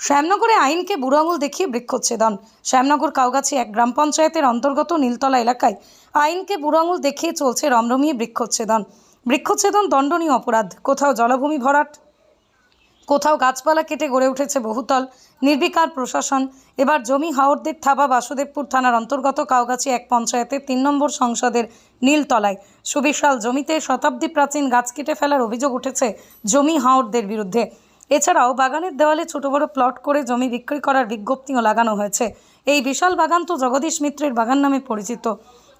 শ্যামনগরে আইনকে বুড়ো আঙুল দেখিয়ে বৃক্ষচ্ছেদন। শ্যামনগর কাউগাছি এক গ্রাম পঞ্চায়েতের অন্তর্গত নীলতলা এলাকায় আইনকে বুড়ো আঙুল দেখিয়ে চলছে রমরমিয়ে বৃক্ষচ্ছেদন। বৃক্ষচ্ছেদন দণ্ডনীয় অপরাধ। কোথাও জলভূমি ভরাট, কোথাও গাছপালা কেটে গড়ে উঠেছে বহুতল, নির্বিকার প্রশাসন। এবার জমি হাওরদের থাবা বাসুদেবপুর থানার অন্তর্গত কাউগাছি এক পঞ্চায়েতের তিন নম্বর সংসদের নীলতলায় সুবিশাল জমিতে শতাব্দী প্রাচীন গাছ কেটে ফেলার অভিযোগ উঠেছে জমি হাওরদের বিরুদ্ধে। এছাড়াও বাগানের দেওয়ালে ছোট বড় প্লট করে জমি বিক্রি করার বিজ্ঞপ্তিও লাগানো হয়েছে। এই বিশাল বাগান তো জগদীশ মিত্রের বাগান নামে পরিচিত।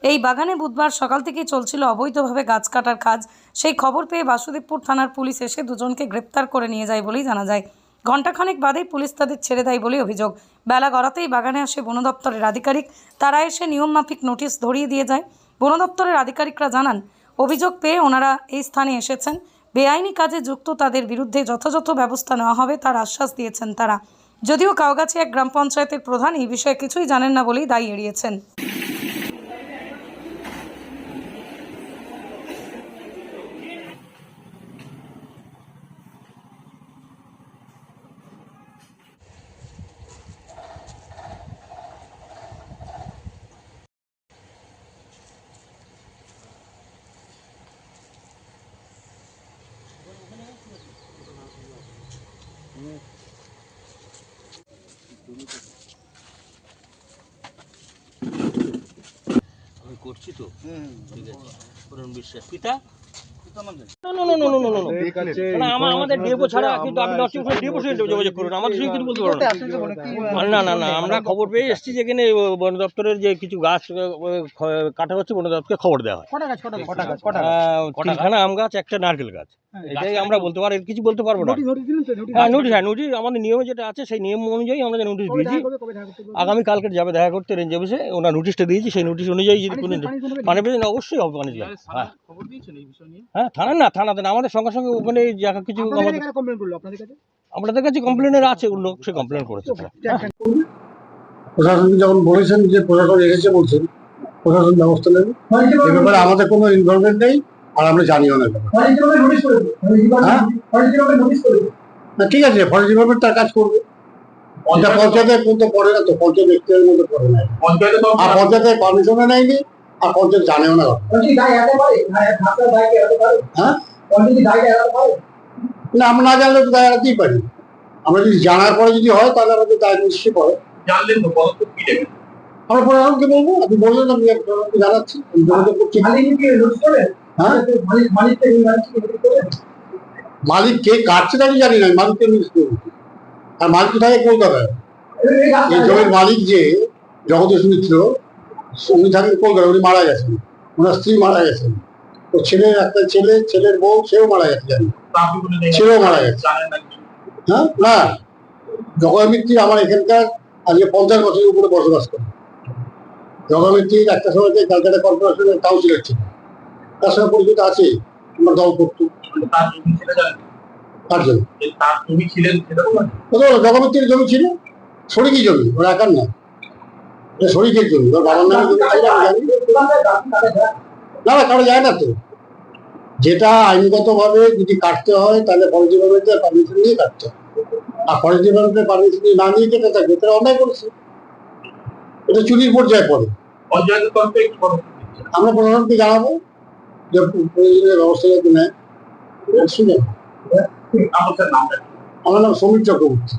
এই বাগানে বুধবার সকাল থেকেই চলছিল অবৈধভাবে গাছ কাটার কাজ। সেই খবর পেয়ে বাসুদেবপুর থানার পুলিশ এসে দুজনকে গ্রেপ্তার করে নিয়ে যায় বলেই জানা যায়। ঘণ্টাখানেক বাদেই পুলিশ তাদের ছেড়ে দেয় বলে অভিযোগ। বেলা গড়াতেই বাগানে আসে বন দপ্তরের আধিকারিক। তারা এসে নিয়মমাফিক নোটিশ ধরিয়ে দিয়ে যায়। বন দপ্তরের আধিকারিকরা জানান, অভিযোগ পেয়ে ওনারা এই স্থানে এসেছেন। বেআইনি কাজে যুক্ত তাদের বিরুদ্ধে যথাযথ ব্যবস্থা নেওয়া হবে তার আশ্বাস দিয়েছেন তারা। যদিও কাউগাছি এক গ্রাম পঞ্চায়েতের প্রধান এই বিষয়ে কিছুই জানেন না বলেই দায়ী এড়িয়েছেন। সঙ্গে কিছু বলতে পারবেন না। না না না আমরা খবর পেয়ে এসেছি যেখানে বন দপ্তরের যে কিছু গাছ কাটা হচ্ছে বন দপ্তরকে খবর দেওয়া হয়। তিনখানা আম গাছ একটা নারকেল গাছ। এটাই আমরা বলতে পারি কিছু বলতে পারব না। হ্যাঁ নোটিশ হ্যাঁ নোটিশ আমাদের নিয়মে যেটা আছে সেই নিয়ম অনুযায়ী আমরা নোটিশ দিয়েছি আগামী কালকে যাবে দেখা করতে রেঞ্জ অফিসে ওনার নোটিশটা দিয়েছি সেই নোটিশ অনুযায়ী যদি কোনো পানি পেয়েছেন অবশ্যই হবে পানি হ্যাঁ। হ্যাঁ থানা না থানাতে না আমাদের সঙ্গে সঙ্গে ওখানে যা কিছু আমাদের আপনাদের কাছে? কমপ্লেনের আছে লোক সে কমপ্লেন করেছে প্রশাসনকে যখন বলেছেন যে প্রশাসন এসেছে বলছেন প্রশাসন ব্যবস্থা নেবে। এ ব্যাপারে আমাদের কোনো ইনভলভমেন্ট নেই। আর আমরা জানিও না। হ্যাঁ? ঠিক আছে ফরেস্ট ডিপার্টমেন্ট তার কাজ করবে। পঞ্চায়েতের মধ্যে পড়ে না তো পঞ্চায়েত এখতিয়ারের মধ্যে পড়ে না। আর পঞ্চায়েতের পারমিশনও নেয়নি আর পঞ্চায়েত জানেও না হ্যাঁ? না আমরা না জানলে তো দায় এড়াতেই পারি। আমরা যদি জানার পরে যদি হয় তাহলে আমাদের দায় নিশ্চয়ই পড়ে। জানলেন তো পদক্ষেপ কি নেবেন আমরা প্রশাসনকে বলব আপনি বললেন আমি জানাচ্ছি আমি যোগাযোগ করছি হ্যাঁ মালিক কে কাটছে আমি জানি না মালিককে করব আর মালিক থাকে কলকাতায়। এই জমির মালিক যে জগদীশ মিত্র উনি থাকেন কলকাতায়, উনি মারা গেছেন। ওনার স্ত্রী মারা গেছেন। তো ছেলের একটা ছেলে, ছেলের বউ, সেও মারা গেছে, জানি। ছেলেও মারা গেছে? হ্যাঁ? না। জগমিত্রী আমার এখানকার আজকে পঞ্চাশ বছরের উপরে বসবাস করে। জগমিত্রী একটা সময় ক্যালকাটা কর্পোরেশনের কাউন্সিলর ছিল তার সঙ্গে পরিচিত আছে আমার দল করতো তার জমি ছিল? শরিকি জমি ওর একার না। শরিকের জমি ওর বাবার নামে না না কারও যায় না তো। যেটা আইনগত ভাবে যদি কাটতে হয় তাহলে ফরেস্ট ডিপার্টমেন্টের পারমিশন নিয়ে কাটতে হয়। আর ফরেস্ট ডিপার্টমেন্টের পারমিশন নিয়ে না নিয়ে কেটে থাকবে তারা অন্যায় করেছে। এটা চুরির পর্যায়ে পড়ে। আমরা প্রশাসনকে জানাব। ব্যবসায়ীরা কিনে আমরা শ্রমিক চক্রবর্তী